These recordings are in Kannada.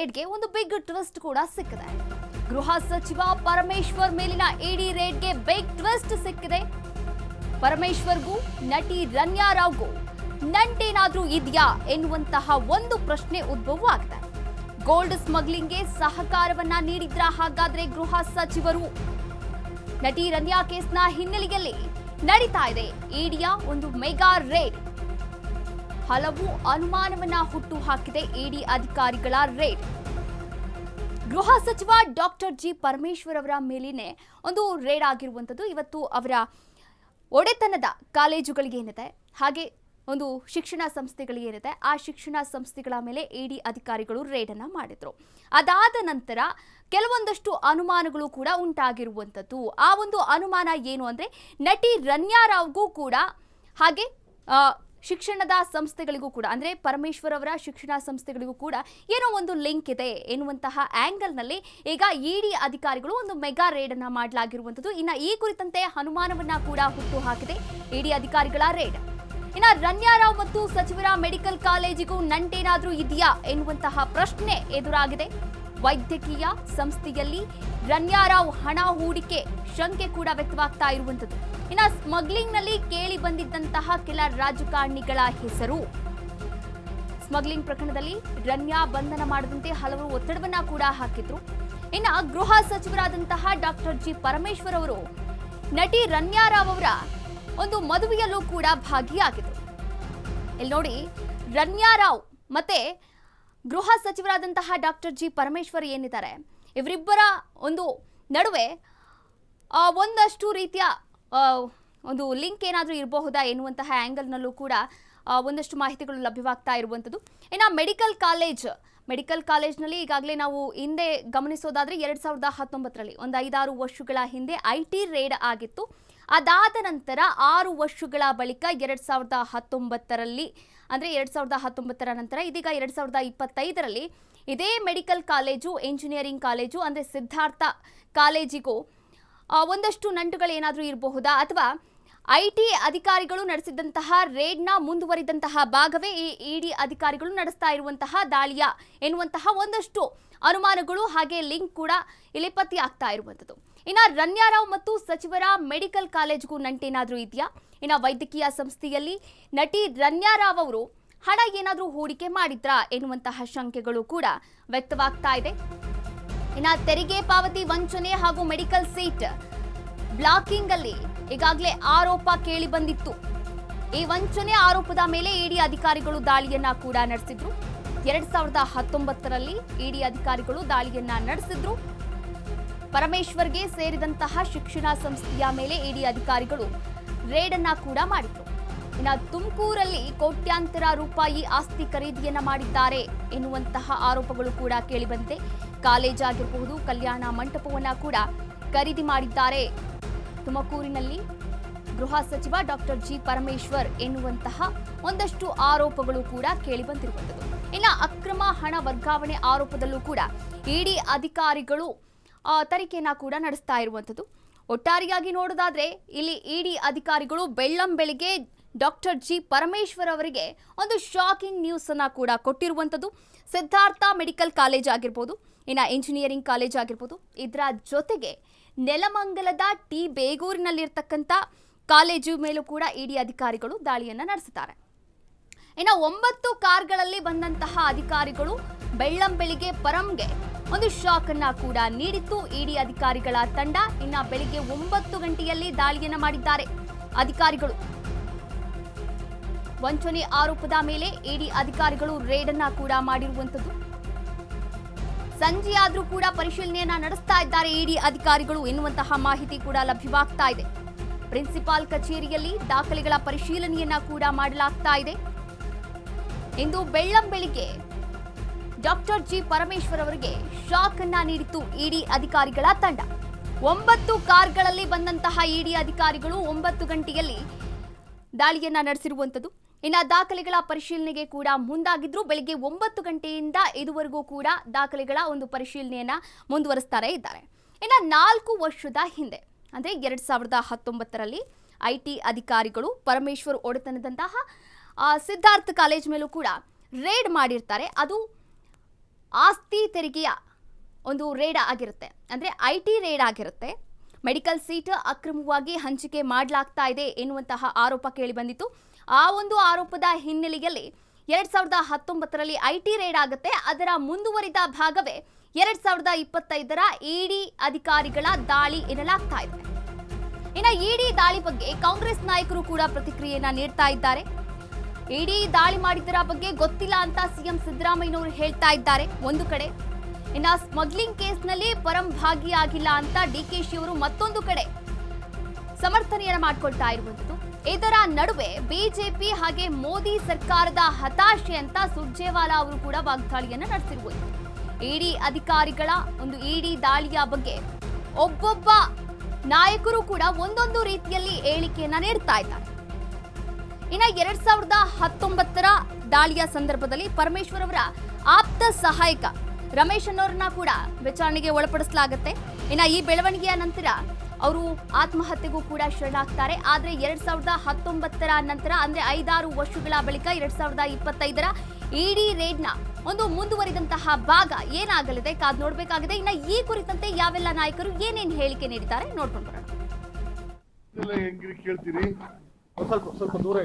ರೇಡ್ಗೆ ಒಂದು ಬಿಗ್ ಟ್ವಿಸ್ಟ್ ಕೂಡ ಸಿಕ್ಕಿದೆ. ಗೃಹ ಸಚಿವ ಪರಮೇಶ್ವರ್ ಮೇಲಿನ ಇಡಿ ರೇಡ್ಗೆ ಬಿಗ್ ಟ್ವಿಸ್ಟ್ ಸಿಕ್ಕಿದೆ. ಪರಮೇಶ್ವರ್ಗೂ ನಟಿ ರನ್ಯಾ ರಾವ್ಗೂ ನಂಟೇನಾದ್ರೂ ಇದೆಯಾ ಎನ್ನುವಂತಹ ಒಂದು ಪ್ರಶ್ನೆ ಉದ್ಭವವಾಗಿದೆ. ಗೋಲ್ಡ್ ಸ್ಮಗ್ಲಿಂಗ್ಗೆ ಸಹಕಾರವನ್ನ ನೀಡಿದ್ರ ಹಾಗಾದ್ರೆ ಗೃಹ ಸಚಿವರು? ನಟಿ ರನ್ಯಾ ಕೇಸ್ನ ಹಿನ್ನೆಲೆಯಲ್ಲಿ ನಡೀತಾ ಇದೆ. ಇಡಿಯ ಒಂದು ಮೆಗಾ ರೇಡ್. ಹಲವು ಅನುಮಾನವನ್ನ ಹುಟ್ಟು ಹಾಕಿದೆ ಇಡಿ ಅಧಿಕಾರಿಗಳ ರೇಡ್. ಗೃಹ ಸಚಿವ ಡಾಕ್ಟರ್ ಜಿ ಪರಮೇಶ್ವರ್ ಅವರ ಮೇಲಿನ ಒಂದು ರೇಡ್ ಆಗಿರುವಂಥದ್ದು. ಇವತ್ತು ಅವರ ಒಡೆತನದ ಕಾಲೇಜುಗಳಿಗೆ ಏನಿದೆ, ಹಾಗೆ ಒಂದು ಶಿಕ್ಷಣ ಸಂಸ್ಥೆಗಳಿಗೆ ಏನಿದೆ, ಆ ಶಿಕ್ಷಣ ಸಂಸ್ಥೆಗಳ ಮೇಲೆ ಇಡಿ ಅಧಿಕಾರಿಗಳು ರೇಡನ್ನು ಮಾಡಿದ್ರು. ಅದಾದ ನಂತರ ಕೆಲವೊಂದಷ್ಟು ಅನುಮಾನಗಳು ಕೂಡ ಉಂಟಾಗಿರುವಂಥದ್ದು. ಆ ಒಂದು ಅನುಮಾನ ಏನು ಅಂದರೆ, ನಟಿ ರನ್ಯಾ ರಾವ್ಗೂ ಕೂಡ ಹಾಗೆ ಶಿಕ್ಷಣದ ಸಂಸ್ಥೆಗಳಿಗೂ ಕೂಡ, ಅಂದರೆ ಪರಮೇಶ್ವರ್ ಅವರ ಶಿಕ್ಷಣ ಸಂಸ್ಥೆಗಳಿಗೂ ಕೂಡ ಏನೋ ಒಂದು ಲಿಂಕ್ ಇದೆ ಎನ್ನುವಂತಹ ಆಂಗಲ್ನಲ್ಲಿ ಈಗ ಇಡಿ ಅಧಿಕಾರಿಗಳು ಒಂದು ಮೆಗಾ ರೇಡ್ ಅನ್ನ ಮಾಡಲಾಗಿರುವಂಥದ್ದು. ಇನ್ನು ಈ ಕುರಿತಂತೆ ಅನುಮಾನವನ್ನ ಕೂಡ ಹುಟ್ಟು ಹಾಕಿದೆ ಇಡಿ ಅಧಿಕಾರಿಗಳ ರೇಡ್ ಇನ್ನ ರನ್ಯಾರಾವ್ ಮತ್ತು ಸಚಿವರ ಮೆಡಿಕಲ್ ಕಾಲೇಜಿಗೂ ನಂಟೇನಾದ್ರೂ ಇದೆಯಾ ಎನ್ನುವಂತಹ ಪ್ರಶ್ನೆ ಎದುರಾಗಿದೆ. ವೈದ್ಯಕೀಯ ಸಂಸ್ಥೆಯಲ್ಲಿ ರನ್ಯಾರಾವ್ ಹಣ ಹೂಡಿಕೆ ಶಂಕೆ ಕೂಡ ವ್ಯಕ್ತವಾಗ್ತಾ ಇರುವಂಥದ್ದು. ಇನ್ನು ಸ್ಮಗ್ಲಿಂಗ್ನಲ್ಲಿ ಕೇಳಿ ಬಂದಿದ್ದಂತಹ ಕೆಲ ರಾಜಕಾರಣಿಗಳ ಹೆಸರು. ಸ್ಮಗ್ಲಿಂಗ್ ಪ್ರಕರಣದಲ್ಲಿ ರನ್ಯಾ ಬಂಧನ ಮಾಡದಂತೆ ಹಲವರು ಒತ್ತಡವನ್ನ ಕೂಡ ಹಾಕಿದ್ರು. ಇನ್ನು ಗೃಹ ಸಚಿವರಾದಂತಹ ಡಾಕ್ಟರ್ ಜಿ ಪರಮೇಶ್ವರ್ ಅವರು ನಟಿ ರನ್ಯಾ ರಾವ್ ಅವರ ಒಂದು ಮದುವೆಯಲ್ಲೂ ಕೂಡ ಭಾಗಿಯಾಗಿದ್ರು. ಇಲ್ಲಿ ನೋಡಿ ರನ್ಯಾ ರಾವ್ ಮತ್ತೆ ಗೃಹ ಸಚಿವರಾದಂತಹ ಡಾಕ್ಟರ್ ಜಿ ಪರಮೇಶ್ವರ್ ಏನಿದ್ದಾರೆ? ಇವರಿಬ್ಬರ ಒಂದು ನಡುವೆ ಒಂದಷ್ಟು ರೀತಿಯ ಒಂದು ಲಿಂಕ್ ಏನಾದರೂ ಇರಬಹುದಾ ಎನ್ನುವಂತಹ ಆ್ಯಂಗಲ್ನಲ್ಲೂ ಕೂಡ ಒಂದಷ್ಟು ಮಾಹಿತಿಗಳು ಲಭ್ಯವಾಗ್ತಾ ಇರುವಂಥದ್ದು. ಇನ್ನು ಮೆಡಿಕಲ್ ಕಾಲೇಜ್, ಮೆಡಿಕಲ್ ಕಾಲೇಜ್ನಲ್ಲಿ ಈಗಾಗಲೇ ನಾವು ಹಿಂದೆ ಗಮನಿಸೋದಾದರೆ ಎರಡು ಸಾವಿರದ ಹತ್ತೊಂಬತ್ತರಲ್ಲಿ, ಒಂದು ಐದಾರು ವರ್ಷಗಳ ಹಿಂದೆ ಐ ಟಿ ರೇಡ್ ಆಗಿತ್ತು. ಅದಾದ ನಂತರ ಆರು ವರ್ಷಗಳ ಬಳಿಕ ಎರಡು ಸಾವಿರದ ಹತ್ತೊಂಬತ್ತರಲ್ಲಿ ಅಂದರೆ ಎರಡು ಸಾವಿರದ ಹತ್ತೊಂಬತ್ತರ ನಂತರ, ಇದೀಗ ಎರಡು ಸಾವಿರದ ಇಪ್ಪತ್ತೈದರಲ್ಲಿ ಇದೇ ಮೆಡಿಕಲ್ ಕಾಲೇಜು ಇಂಜಿನಿಯರಿಂಗ್ ಕಾಲೇಜು, ಅಂದರೆ ಸಿದ್ಧಾರ್ಥ ಕಾಲೇಜಿಗೂ ಒಂದಷ್ಟು ನಂಟುಗಳು ಏನಾದರೂ ಇರಬಹುದಾ? ಅಥವಾ ಐ ಟಿ ಅಧಿಕಾರಿಗಳು ನಡೆಸಿದಂತಹ ರೇಡ್ನ ಮುಂದುವರಿದಂತಹ ಭಾಗವೇ ಈ ಇಡಿ ಅಧಿಕಾರಿಗಳು ನಡೆಸ್ತಾ ಇರುವಂತಹ ದಾಳಿಯ ಎನ್ನುವಂತಹ ಒಂದಷ್ಟು ಅನುಮಾನಗಳು ಹಾಗೆ ಲಿಂಕ್ ಕೂಡ ಇಲ್ಲಿ ಪತ್ತೆ ಆಗ್ತಾ ಇರುವಂಥದ್ದು. ಇನ್ನು ರನ್ಯಾರಾವ್ ಮತ್ತು ಸಚಿವರ ಮೆಡಿಕಲ್ ಕಾಲೇಜ್ಗೂ ನಂಟೇನಾದರೂ ಇದೆಯಾ? ಇನ್ನು ವೈದ್ಯಕೀಯ ಸಂಸ್ಥೆಯಲ್ಲಿ ನಟಿ ರನ್ಯಾರಾವ್ ಅವರು ಹಣ ಏನಾದರೂ ಹೂಡಿಕೆ ಮಾಡಿದ್ರಾ ಎನ್ನುವಂತಹ ಶಂಕೆಗಳು ಕೂಡ ವ್ಯಕ್ತವಾಗ್ತಾ ಇದೆ. ಇನ್ನು ತೆರಿಗೆ ಪಾವತಿ ವಂಚನೆ ಹಾಗೂ ಮೆಡಿಕಲ್ ಸೀಟ್ ಬ್ಲಾಕಿಂಗ್ ಅಲ್ಲಿ ಈಗಾಗಲೇ ಆರೋಪ ಕೇಳಿ ಬಂದಿತ್ತು. ಈ ವಂಚನೆ ಆರೋಪದ ಮೇಲೆ ಇಡಿ ಅಧಿಕಾರಿಗಳು ದಾಳಿಯನ್ನ ಕೂಡ ನಡೆಸಿದ್ರು. ಎರಡ್ ಸಾವಿರದ ಹತ್ತೊಂಬತ್ತರಲ್ಲಿ ಇಡಿ ಅಧಿಕಾರಿಗಳು ದಾಳಿಯನ್ನ ನಡೆಸಿದ್ರು. ಪರಮೇಶ್ವರ್ಗೆ ಸೇರಿದಂತಹ ಶಿಕ್ಷಣ ಸಂಸ್ಥೆಯ ಮೇಲೆ ಇಡಿ ಅಧಿಕಾರಿಗಳು ರೇಡ್ ಅನ್ನ ಕೂಡ ಮಾಡಿದ್ರು. ಇನ್ನು ತುಮಕೂರಲ್ಲಿ ಕೋಟ್ಯಾಂತರ ರೂಪಾಯಿ ಆಸ್ತಿ ಖರೀದಿಯನ್ನ ಮಾಡಿದ್ದಾರೆ ಎನ್ನುವಂತಹ ಆರೋಪಗಳು ಕೂಡ ಕೇಳಿಬಂತೆ ಕಾಲೇಜ್ ಆಗಿರಬಹುದು, ಕಲ್ಯಾಣ ಮಂಟಪವನ್ನ ಕೂಡ ಖರೀದಿ ಮಾಡಿದ್ದಾರೆ. ತುಮಕೂರಿನಲ್ಲಿ ಗೃಹ ಸಚಿವ ಡಾಕ್ಟರ್ ಜಿ ಪರಮೇಶ್ವರ್ ಎನ್ನುವಂತಹ ಒಂದಷ್ಟು ಆರೋಪಗಳು ಕೂಡ ಕೇಳಿಬಂದಿರುವಂಥದ್ದು. ಇನ್ನು ಅಕ್ರಮ ಹಣ ವರ್ಗಾವಣೆ ಆರೋಪದಲ್ಲೂ ಕೂಡ ಇಡಿ ಅಧಿಕಾರಿಗಳು ತನಿಖೆಯನ್ನ ಕೂಡ ನಡೆಸ್ತಾ ಇರುವಂಥದ್ದು ಒಟ್ಟಾರೆಯಾಗಿ ನೋಡೋದಾದ್ರೆ, ಇಲ್ಲಿ ಇಡಿ ಅಧಿಕಾರಿಗಳು ಬೆಳ್ಳಂ ಬೆಳಿಗ್ಗೆ ಡಾಕ್ಟರ್ ಜಿ ಪರಮೇಶ್ವರ್ ಅವರಿಗೆ ಒಂದು ಶಾಕಿಂಗ್ ನ್ಯೂಸನ್ನು ಕೂಡ ಕೊಟ್ಟಿರುವಂಥದ್ದು ಸಿದ್ಧಾರ್ಥ ಮೆಡಿಕಲ್ ಕಾಲೇಜ್ ಆಗಿರ್ಬೋದು, ಇನ್ನು ಇಂಜಿನಿಯರಿಂಗ್ ಕಾಲೇಜ್ ಆಗಿರ್ಬೋದು, ಇದರ ಜೊತೆಗೆ ನೆಲಮಂಗಲದ ಟಿ ಬೇಗೂರಿನಲ್ಲಿರ್ತಕ್ಕಂಥ ಕಾಲೇಜು ಮೇಲೂ ಕೂಡ ಇಡಿ ಅಧಿಕಾರಿಗಳು ದಾಳಿಯನ್ನು ನಡೆಸುತ್ತಾರೆ ಇನ್ನು ಒಂಬತ್ತು ಕಾರ್ಗಳಲ್ಲಿ ಬಂದಂತಹ ಅಧಿಕಾರಿಗಳು ಬೆಳ್ಳಂ ಬೆಳಿಗ್ಗೆ ಪರಂಗೆ ಒಂದು ಶಾಕ್ ಅನ್ನ ಕೂಡ ನೀಡಿತ್ತು. ಇಡಿ ಅಧಿಕಾರಿಗಳ ತಂಡ ಇನ್ನ ಬೆಳಿಗ್ಗೆ ಒಂಬತ್ತು ಗಂಟೆಯಲ್ಲಿ ದಾಳಿಯನ್ನ ಮಾಡಿದ್ದಾರೆ. ಅಧಿಕಾರಿಗಳು ವಂಚನೆ ಆರೋಪದ ಮೇಲೆ ಇಡಿ ಅಧಿಕಾರಿಗಳು ರೇಡ್ ಅನ್ನ ಕೂಡ ಮಾಡಿರುವಂತದ್ದು ಸಂಜೆಯಾದ್ರೂ ಕೂಡ ಪರಿಶೀಲನೆಯನ್ನ ನಡೆಸ್ತಾ ಇದ್ದಾರೆ ಇಡಿ ಅಧಿಕಾರಿಗಳು ಎನ್ನುವಂತಹ ಮಾಹಿತಿ ಕೂಡ ಲಭ್ಯವಾಗ್ತಾ ಇದೆ. ಪ್ರಿನ್ಸಿಪಾಲ್ ಕಚೇರಿಯಲ್ಲಿ ದಾಖಲೆಗಳ ಪರಿಶೀಲನೆಯನ್ನ ಕೂಡ ಮಾಡಲಾಗ್ತಾ ಇದೆ. ಇಂದು ಬೆಳ್ಳಂ ಬೆಳಿಗ್ಗೆ ಡಾಕ್ಟರ್ ಜಿ ಪರಮೇಶ್ವರ್ ಅವರಿಗೆ ಶಾಕ್ ಅನ್ನ ನೀಡಿತು ಇಡಿ ಅಧಿಕಾರಿಗಳ ತಂಡ. ಒಂಬತ್ತು ಕಾರ್ಗಳಲ್ಲಿ ಬಂದಂತಹ ಇಡಿ ಅಧಿಕಾರಿಗಳು ಒಂಬತ್ತು ಗಂಟೆಯಲ್ಲಿ ದಾಳಿಯನ್ನ ನಡೆಸಿರುವಂಥದ್ದು. ಇನ್ನ ದಾಖಲೆಗಳ ಪರಿಶೀಲನೆಗೆ ಕೂಡ ಮುಂದಾಗಿದ್ರು. ಬೆಳಿಗ್ಗೆ ಒಂಬತ್ತು ಗಂಟೆಯಿಂದ ಇದುವರೆಗೂ ಕೂಡ ದಾಖಲೆಗಳ ಒಂದು ಪರಿಶೀಲನೆಯನ್ನ ಮುಂದುವರಿಸ್ತಾರೆ ಇದ್ದಾರೆ. ಇನ್ನ ನಾಲ್ಕು ವರ್ಷದ ಹಿಂದೆ, ಅಂದ್ರೆ ಎರಡ್ ಸಾವಿರದ ಹತ್ತೊಂಬತ್ತರಲ್ಲಿ ಐ ಟಿ ಅಧಿಕಾರಿಗಳು ಪರಮೇಶ್ವರ್ ಒಡೆತನದಂತಹ ಸಿದ್ಧಾರ್ಥ ಕಾಲೇಜ್ ಮೇಲೂ ಕೂಡ ರೇಡ್ ಮಾಡಿರ್ತಾರೆ. ಅದು ಆಸ್ತಿ ತೆರಿಗೆಯ ಒಂದು ರೇಡ್ ಆಗಿರುತ್ತೆ. ಅಂದರೆ ಐ ಟಿ ರೇಡ್ ಆಗಿರುತ್ತೆ. ಮೆಡಿಕಲ್ ಸೀಟ್ ಅಕ್ರಮವಾಗಿ ಹಂಚಿಕೆ ಮಾಡಲಾಗ್ತಾ ಇದೆ ಎನ್ನುವಂತಹ ಆರೋಪ ಕೇಳಿಬಂದಿತ್ತು ಆ ಒಂದು ಆರೋಪದ ಹಿನ್ನೆಲೆಯಲ್ಲಿ ಎರಡ್ ಸಾವಿರದ ಹತ್ತೊಂಬತ್ತರಲ್ಲಿ ಐ ಟಿ ರೇಡ್ ಆಗುತ್ತೆ. ಅದರ ಮುಂದುವರಿದ ಭಾಗವೇ ಎರಡ್ ಸಾವಿರದ ಇಪ್ಪತ್ತೈದರ ಇಡಿ ಅಧಿಕಾರಿಗಳ ದಾಳಿ ಎನ್ನಲಾಗ್ತಾ ಇದೆ. ಇನ್ನು ಇಡಿ ದಾಳಿ ಬಗ್ಗೆ ಕಾಂಗ್ರೆಸ್ ನಾಯಕರು ಕೂಡ ಪ್ರತಿಕ್ರಿಯೆಯನ್ನ ನೀಡ್ತಾ ಇದ್ದಾರೆ. ಇಡಿ ದಾಳಿ ಮಾಡಿದ್ದರ ಬಗ್ಗೆ ಗೊತ್ತಿಲ್ಲ ಅಂತ ಸಿಎಂ ಸಿದ್ದರಾಮಯ್ಯನವರು ಹೇಳ್ತಾ ಇದ್ದಾರೆ. ಒಂದು ಕಡೆ, ಇನ್ನ ಸ್ಮಗ್ಲಿಂಗ್ ಕೇಸ್ನಲ್ಲಿ ಪರಂ ಭಾಗಿಯಾಗಿಲ್ಲ ಅಂತ ಡಿ ಕೆ ಶಿ ಅವರು ಮತ್ತೊಂದು ಕಡೆ ಸಮರ್ಥನೆಯನ್ನ ಮಾಡ್ಕೊಳ್ತಾ ಇರುವಂತದ್ದು ಇದರ ನಡುವೆ ಬಿಜೆಪಿ ಹಾಗೆ ಮೋದಿ ಸರ್ಕಾರದ ಹತಾಶೆ ಅಂತ ಸುರ್ಜೇವಾಲಾ ಅವರು ಕೂಡ ವಾಗ್ದಾಳಿಯನ್ನ ನಡೆಸಿರುವುದು ಇಡಿ ಅಧಿಕಾರಿಗಳ ಒಂದು ಇಡಿ ದಾಳಿಯ ಬಗ್ಗೆ ಒಬ್ಬೊಬ್ಬ ನಾಯಕರು ಕೂಡ ಒಂದೊಂದು ರೀತಿಯಲ್ಲಿ ಹೇಳಿಕೆಯನ್ನ ನೀಡ್ತಾ ಇದ್ದಾರೆ. ಇನ್ನ ಎರಡ್ ಸಾವಿರದ ಹತ್ತೊಂಬತ್ತರ ದಾಳಿಯ ಸಂದರ್ಭದಲ್ಲಿ ಪರಮೇಶ್ವರ್ ಅವರ ಆಪ್ತ ಸಹಾಯಕ ರಮೇಶ್ ಅನ್ನೋರನ್ನ ಕೂಡ ವಿಚಾರಣೆಗೆ ಒಳಪಡಿಸಲಾಗುತ್ತೆ. ಇನ್ನ ಈ ಬೆಳವಣಿಗೆಯ ನಂತರ ಅವರು ಆತ್ಮಹತ್ಯೆಗೂ ಕೂಡ ಶರಣಾಗ್ತಾರೆ. ಆದರೆ ಎರಡ್ ಸಾವಿರದ ಹತ್ತೊಂಬತ್ತರ ನಂತರ, ಅಂದ್ರೆ ಐದಾರು ವರ್ಷಗಳ ಬಳಿಕ, ಎರಡ್ ಸಾವಿರದ ಇಪ್ಪತ್ತೈದರ ಇಡಿ ರೇಡ್ನ ಒಂದು ಮುಂದುವರಿದಂತಹ ಭಾಗ ಏನಾಗಲಿದೆ ಕಾದ್ ನೋಡ್ಬೇಕಾಗಿದೆ. ಇನ್ನ ಈ ಕುರಿತಂತೆ ಯಾವೆಲ್ಲ ನಾಯಕರು ಏನೇನು ಹೇಳಿಕೆ ನೀಡಿದ್ದಾರೆ ನೋಡ್ಕೊಂಡು ಬರೋಣ. ಸ್ವಲ್ಪ ಸ್ವಲ್ಪ ದೂರ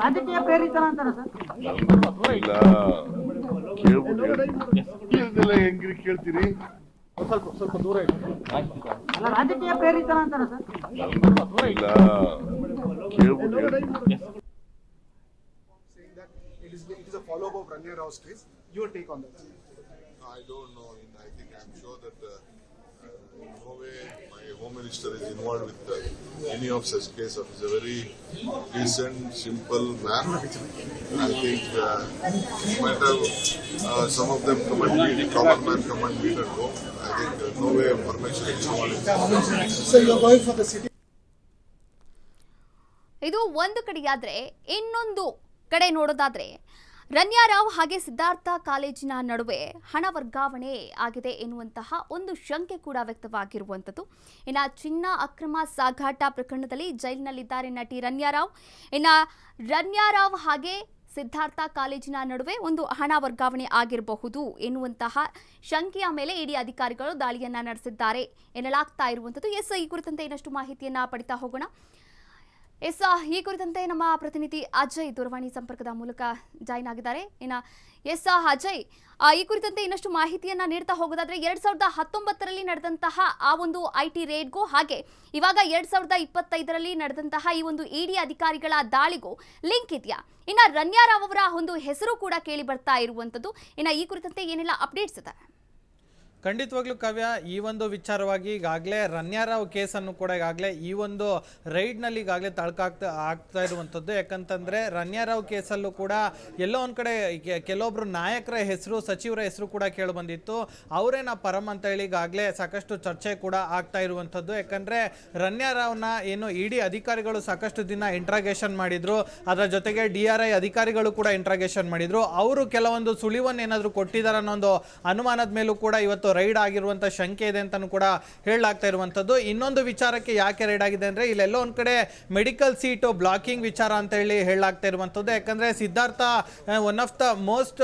ರಾಜಕೀಯ ಪ್ರೇರಿತನ ಅಂತಾರ ಸರ್ ಇಲ್ಲ ಕೇಳ್ಬಿಟ್ಟು ಕೇಳ್ದೆಲ್ಲ ಹೆಂಗ್ರಿ ಕೇಳ್ತೀರಿ ಸ್ವಲ್ಪ ಸ್ವಲ್ಪ ದೂರ ರಾಜಕೀಯ ಪ್ರೇರಿತನ ಅಂತಾರ ಸರ್ ಇಲ್ಲ ಕೇಳ್ಬಿಟ್ಟು ಹೇಳ್ತೀನಿ. saying that it is it is a follow up of Rania Rao's case. Your take on that? I don't know. I think I'm sure that uh, uh, in no way home minister is involved with uh, any of such cases. He's a very decent, simple man. I think uh, might have uh, some of them come and meet, common man come and meet at home. I think uh, no way permission is involved in So you're going for the city. ಇದು ಒಂದು ಕಡೆಯಾದ್ರೆ ಇನ್ನೊಂದು ಕಡೆ ನೋಡೋದಾದ್ರೆ ರನ್ಯಾರಾವ್ ಹಾಗೆ ಸಿದ್ಧಾರ್ಥ ಕಾಲೇಜಿನ ನಡುವೆ ಹಣ ವರ್ಗಾವಣೆ ಆಗಿದೆ ಎನ್ನುವಂತಹ ಒಂದು ಶಂಕೆ ಕೂಡ ವ್ಯಕ್ತವಾಗಿರುವಂಥದ್ದು. ಇನ್ನು ಚಿನ್ನ ಅಕ್ರಮ ಸಾಗಾಟ ಪ್ರಕರಣದಲ್ಲಿ ಜೈಲಿನಲ್ಲಿದ್ದಾರೆ ನಟಿ ರನ್ಯಾರಾವ್ ಇನ್ನು ರನ್ಯಾರಾವ್ ಹಾಗೆ ಸಿದ್ಧಾರ್ಥ ಕಾಲೇಜಿನ ನಡುವೆ ಒಂದು ಹಣ ವರ್ಗಾವಣೆ ಆಗಿರಬಹುದು ಎನ್ನುವಂತಹ ಶಂಕೆಯ ಮೇಲೆ ಇಡಿ ಅಧಿಕಾರಿಗಳು ದಾಳಿಯನ್ನ ನಡೆಸಿದ್ದಾರೆ ಎನ್ನಲಾಗ್ತಾ ಇರುವಂಥದ್ದು. ಎಸ್, ಈ ಕುರಿತಂತೆ ಇನ್ನಷ್ಟು ಮಾಹಿತಿಯನ್ನ ಪಡಿತಾ ಹೋಗೋಣ. ಎಸ್ ಈ ಕುರಿತಂತೆ ನಮ್ಮ ಪ್ರತಿನಿಧಿ ಅಜಯ್ ದೂರವಾಣಿ ಸಂಪರ್ಕದ ಮೂಲಕ ಜಾಯಿನ್ ಆಗಿದ್ದಾರೆ. ಇನ್ನ, ಎಸ್ ಅಜಯ್ ಈ ಕುರಿತಂತೆ ಇನ್ನಷ್ಟು ಮಾಹಿತಿಯನ್ನ ನೀಡ್ತಾ ಹೋಗೋದಾದ್ರೆ ಎರಡ್ ಸಾವಿರದ ಹತ್ತೊಂಬತ್ತರಲ್ಲಿ ನಡೆದಂತಹ ಆ ಒಂದು ಐ ಟಿ ರೇಡ್ಗೂ ಹಾಗೆ ಇವಾಗ ಎರಡ್ ಸಾವಿರದ ಇಪ್ಪತ್ತೈದರಲ್ಲಿ ನಡೆದಂತಹ ಈ ಒಂದು ಇಡಿ ಅಧಿಕಾರಿಗಳ ದಾಳಿಗೂ ಲಿಂಕ್ ಇದೆಯಾ? ಇನ್ನ ರನ್ಯಾರಾವ್ ಅವರ ಒಂದು ಹೆಸರು ಕೂಡ ಕೇಳಿ ಬರ್ತಾ ಇರುವಂತದ್ದು ಇನ್ನ, ಈ ಕುರಿತಂತೆ ಏನೆಲ್ಲ ಅಪ್ಡೇಟ್ಸ್ ಇದೆ? ಖಂಡಿತವಾಗ್ಲೂ ಕಾವ್ಯ, ಈ ಒಂದು ವಿಚಾರವಾಗಿ ಈಗಾಗಲೇ ರನ್ಯಾರಾವ್ ಕೇಸನ್ನು ಕೂಡ ಈಗಾಗಲೇ ಈ ಒಂದು ರೈಡ್ನಲ್ಲಿ ಈಗಾಗಲೇ ತಳ್ಕಾಗ್ತಾ ಆಗ್ತಾ ಇರುವಂಥದ್ದು. ಯಾಕಂತಂದರೆ ರನ್ಯಾರಾವ್ ಕೇಸಲ್ಲೂ ಕೂಡ ಎಲ್ಲೋ ಒಂದು ಕಡೆ ಕೆಲವೊಬ್ಬರು ನಾಯಕರ ಹೆಸರು, ಸಚಿವರ ಹೆಸರು ಕೂಡ ಕೇಳಿಬಂದಿತ್ತು ಅವರೇ ನಾ ಪರಂ ಅಂತ ಹೇಳಿ ಈಗಾಗಲೇ ಸಾಕಷ್ಟು ಚರ್ಚೆ ಕೂಡ ಆಗ್ತಾ ಇರುವಂಥದ್ದು. ಯಾಕಂದರೆ ರನ್ಯಾರಾವ್ನ ಏನು ಇಡಿ ಅಧಿಕಾರಿಗಳು ಸಾಕಷ್ಟು ದಿನ ಇಂಟ್ರಾಗೇಷನ್ ಮಾಡಿದರು. ಅದರ ಜೊತೆಗೆ ಡಿ ಆರ್ ಐ ಅಧಿಕಾರಿಗಳು ಕೂಡ ಇಂಟ್ರಾಗೇಷನ್ ಮಾಡಿದರು. ಅವರು ಕೆಲವೊಂದು ಸುಳಿವನ್ನು ಏನಾದರೂ ಕೊಟ್ಟಿದ್ದಾರೆ ಅನ್ನೋ ಒಂದು ಅನುಮಾನದ ಮೇಲೂ ಕೂಡ ಇವತ್ತು ರೈಡ್ ಆಗಿರುವಂಥ ಶಂಕೆ ಇದೆ ಅಂತಲೂ ಕೂಡ ಹೇಳಲಾಗ್ತಾ ಇರುವಂಥದ್ದು ಇನ್ನೊಂದು ವಿಚಾರಕ್ಕೆ ಯಾಕೆ ರೈಡ್ ಆಗಿದೆ ಅಂದರೆ ಇಲ್ಲೆಲ್ಲೋ ಒಂದು ಕಡೆ ಮೆಡಿಕಲ್ ಸೀಟು ಬ್ಲಾಕಿಂಗ್ ವಿಚಾರ ಅಂತ ಹೇಳಿ ಹೇಳಲಾಗ್ತಾ ಇರುವಂಥದ್ದು ಯಾಕಂದರೆ Siddhartha one of the most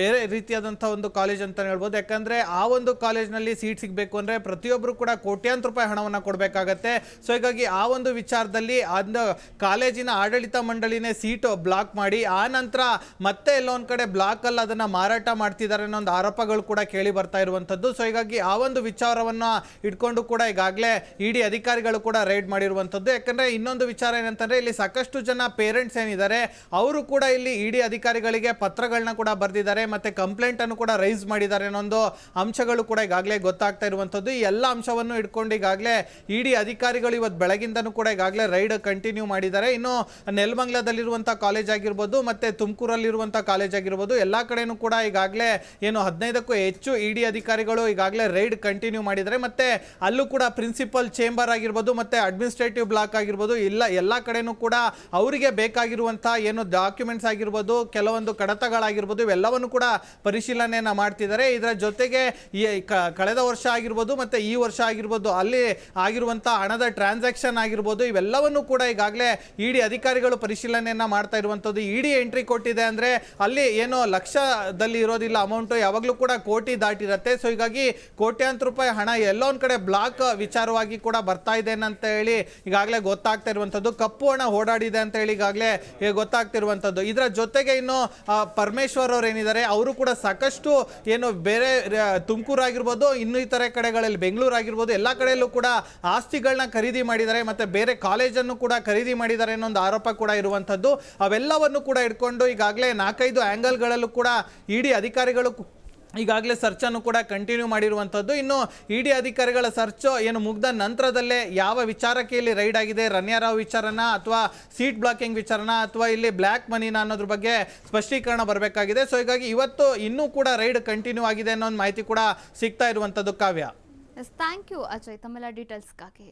ಬೇರೆ ರೀತಿಯಾದಂಥ ಒಂದು ಕಾಲೇಜ್ ಅಂತ ಹೇಳ್ಬೋದು. ಯಾಕಂದರೆ ಆ ಒಂದು ಕಾಲೇಜ್ನಲ್ಲಿ ಸೀಟ್ ಸಿಗಬೇಕು ಅಂದರೆ ಪ್ರತಿಯೊಬ್ಬರು ಕೂಡ ಕೋಟ್ಯಾಂತರ ರೂಪಾಯಿ ಹಣವನ್ನು ಕೊಡಬೇಕಾಗತ್ತೆ. ಸೊ ಹೀಗಾಗಿ ಆ ಒಂದು ವಿಚಾರದಲ್ಲಿ ಅದು ಕಾಲೇಜಿನ ಆಡಳಿತ ಮಂಡಳಿನೇ ಸೀಟು ಬ್ಲಾಕ್ ಮಾಡಿ, ಆ ನಂತರ ಮತ್ತೆ ಎಲ್ಲೋ ಒಂದು ಕಡೆ ಬ್ಲಾಕಲ್ಲಿ ಅದನ್ನು ಮಾರಾಟ ಮಾಡ್ತಿದ್ದಾರೆ ಅನ್ನೋ ಒಂದು ಆರೋಪಗಳು ಕೂಡ ಕೇಳಿ ಬರ್ತಾ ಇರುವಂಥದ್ದು ಸೊ ಹೀಗಾಗಿ ಆ ಒಂದು ವಿಚಾರವನ್ನು ಇಟ್ಕೊಂಡು ಕೂಡ ಈಗಾಗಲೇ ಇಡಿ ಅಧಿಕಾರಿಗಳು ಕೂಡ ರೈಡ್ ಮಾಡಿರುವಂಥದ್ದು. ಯಾಕಂದರೆ ಇನ್ನೊಂದು ವಿಚಾರ ಏನಂತಂದರೆ ಇಲ್ಲಿ ಸಾಕಷ್ಟು ಜನ ಪೇರೆಂಟ್ಸ್ ಏನಿದ್ದಾರೆ, ಅವರು ಕೂಡ ಇಲ್ಲಿ ಇಡಿ ಅಧಿಕಾರಿಗಳಿಗೆ ಪತ್ರಗಳನ್ನ ಕೂಡ ಬರೆದಿದ್ದಾರೆ ಮತ್ತು ಕಂಪ್ಲೇಂಟನ್ನು ಕೂಡ ರೈಸ್ ಮಾಡಿದ್ದಾರೆ ಅನ್ನೋ ಒಂದು ಅಂಶಗಳು ಕೂಡ ಈಗಾಗಲೇ ಗೊತ್ತಾಗ್ತಾ ಇರುವಂಥದ್ದು. ಈ ಎಲ್ಲ ಅಂಶವನ್ನು ಇಟ್ಕೊಂಡು ಈಗಾಗಲೇ ಇಡಿ ಅಧಿಕಾರಿಗಳು ಇವತ್ತು ಬೆಳಗಿಂದನೂ ಕೂಡ ಈಗಾಗಲೇ ರೈಡ್ ಕಂಟಿನ್ಯೂ ಮಾಡಿದ್ದಾರೆ. ಇನ್ನು ನೆಲಮಂಗ್ಲದಲ್ಲಿರುವಂಥ ಕಾಲೇಜ್ ಆಗಿರ್ಬೋದು, ಮತ್ತು ತುಮಕೂರಲ್ಲಿರುವಂಥ ಕಾಲೇಜ್ ಆಗಿರ್ಬೋದು, ಎಲ್ಲ ಕಡೆನೂ ಕೂಡ ಈಗಾಗಲೇ ಏನು ಹದಿನೈದಕ್ಕೂ ಹೆಚ್ಚು ಇಡಿ ಅಧಿಕಾರಿ ಅಧಿಕಾರಿಗಳು ಈಗಾಗಲೇ ರೈಡ್ ಕಂಟಿನ್ಯೂ ಮಾಡಿದ್ದಾರೆ. ಮತ್ತೆ ಅಲ್ಲೂ ಕೂಡ ಪ್ರಿನ್ಸಿಪಲ್ ಚೇಂಬರ್ ಆಗಿರ್ಬೋದು, ಮತ್ತೆ ಅಡ್ಮಿನಿಸ್ಟ್ರೇಟಿವ್ ಬ್ಲಾಕ್ ಆಗಿರ್ಬೋದು, ಇಲ್ಲ, ಎಲ್ಲ ಕಡೆನೂ ಕೂಡ ಅವರಿಗೆ ಬೇಕಾಗಿರುವಂಥ ಏನು ಡಾಕ್ಯುಮೆಂಟ್ಸ್ ಆಗಿರ್ಬೋದು, ಕೆಲವೊಂದು ಕಡತಗಳಾಗಿರ್ಬೋದು, ಇವೆಲ್ಲವನ್ನು ಕೂಡ ಪರಿಶೀಲನೆಯನ್ನು ಮಾಡ್ತಿದ್ದಾರೆ. ಇದರ ಜೊತೆಗೆ ಈ ಕಳೆದ ವರ್ಷ ಆಗಿರ್ಬೋದು, ಮತ್ತೆ ಈ ವರ್ಷ ಆಗಿರ್ಬೋದು, ಅಲ್ಲಿ ಆಗಿರುವಂಥ ಹಣದ ಟ್ರಾನ್ಸಾಕ್ಷನ್ ಆಗಿರ್ಬೋದು, ಇವೆಲ್ಲವನ್ನು ಕೂಡ ಈಗಾಗಲೇ ಇಡಿ ಅಧಿಕಾರಿಗಳು ಪರಿಶೀಲನೆಯನ್ನು ಮಾಡ್ತಾ ಇರುವಂಥದ್ದು. ಇಡಿ ಎಂಟ್ರಿ ಕೊಟ್ಟಿದೆ ಅಂದ್ರೆ ಅಲ್ಲಿ ಏನೋ ಲಕ್ಷದಲ್ಲಿ ಇರೋದಿಲ್ಲ ಅಮೌಂಟು ಯಾವಾಗಲೂ ಕೂಡ ಕೋಟಿ ದಾಟಿರುತ್ತೆ. ಸೊ ಹೀಗಾಗಿ ಕೋಟ್ಯಾಂತರ ರೂಪಾಯಿ ಹಣ ಎಲ್ಲೋ ಒಂದು ಕಡೆ ಬ್ಲಾಕ್ ವಿಚಾರವಾಗಿ ಕೂಡ ಬರ್ತಾ ಇದೆ ಅಂತ ಹೇಳಿ ಈಗಾಗಲೇ ಗೊತ್ತಾಗ್ತಾ ಇರುವಂಥದ್ದು. ಕಪ್ಪು ಹಣ ಓಡಾಡಿದೆ ಅಂತ ಹೇಳಿ ಈಗಾಗಲೇ ಗೊತ್ತಾಗ್ತಿರುವಂಥದ್ದು ಇದರ ಜೊತೆಗೆ ಇನ್ನು ಪರಮೇಶ್ವರ್ ಅವರು ಏನಿದ್ದಾರೆ, ಅವರು ಕೂಡ ಸಾಕಷ್ಟು ಏನು ಬೇರೆ ತುಮಕೂರು ಆಗಿರ್ಬೋದು ಇನ್ನಿತರೆ ಕಡೆಗಳಲ್ಲಿ ಬೆಂಗಳೂರು ಆಗಿರ್ಬೋದು, ಎಲ್ಲ ಕಡೆಯಲ್ಲೂ ಕೂಡ ಆಸ್ತಿಗಳನ್ನ ಖರೀದಿ ಮಾಡಿದ್ದಾರೆ, ಮತ್ತು ಬೇರೆ ಕಾಲೇಜನ್ನು ಕೂಡ ಖರೀದಿ ಮಾಡಿದ್ದಾರೆ ಅನ್ನೋ ಒಂದು ಆರೋಪ ಕೂಡ ಇರುವಂಥದ್ದು. ಅವೆಲ್ಲವನ್ನು ಕೂಡ ಇಟ್ಕೊಂಡು ಈಗಾಗಲೇ ನಾಲ್ಕೈದು ಆ್ಯಂಗಲ್ಗಳಲ್ಲೂ ಕೂಡ ಇಡಿ ಅಧಿಕಾರಿಗಳು ಈಗಾಗಲೇ ಸರ್ಚನ್ನು ಕೂಡ ಕಂಟಿನ್ಯೂ ಮಾಡಿರುವಂಥದ್ದು ಇನ್ನು ಇಡಿ ಅಧಿಕಾರಿಗಳ ಸರ್ಚು ಏನು ಮುಗ್ದ ನಂತರದಲ್ಲೇ ಯಾವ ವಿಚಾರಕ್ಕೆ ಇಲ್ಲಿ ರೈಡ್ ಆಗಿದೆ? ರನ್ಯಾರಾವ್ ವಿಚಾರನ ಅಥವಾ ಸೀಟ್ ಬ್ಲಾಕಿಂಗ್ ವಿಚಾರನ ಅಥವಾ ಇಲ್ಲಿ ಬ್ಲ್ಯಾಕ್ ಮನಿನ ಅನ್ನೋದ್ರ ಬಗ್ಗೆ ಸ್ಪಷ್ಟೀಕರಣ ಬರಬೇಕಾಗಿದೆ. ಸೊ ಹೀಗಾಗಿ ಇವತ್ತು ಇನ್ನೂ ಕೂಡ ರೈಡ್ ಕಂಟಿನ್ಯೂ ಆಗಿದೆ ಅನ್ನೋ ಒಂದು ಮಾಹಿತಿ ಕೂಡ ಸಿಗ್ತಾ ಇರುವಂಥದ್ದು ಕಾವ್ಯ. ಥ್ಯಾಂಕ್ ಯು ಅಜಯ್ ತಮ್ಮೆಲ್ಲ ಡೀಟೇಲ್ಸ್ಗಾಗಿ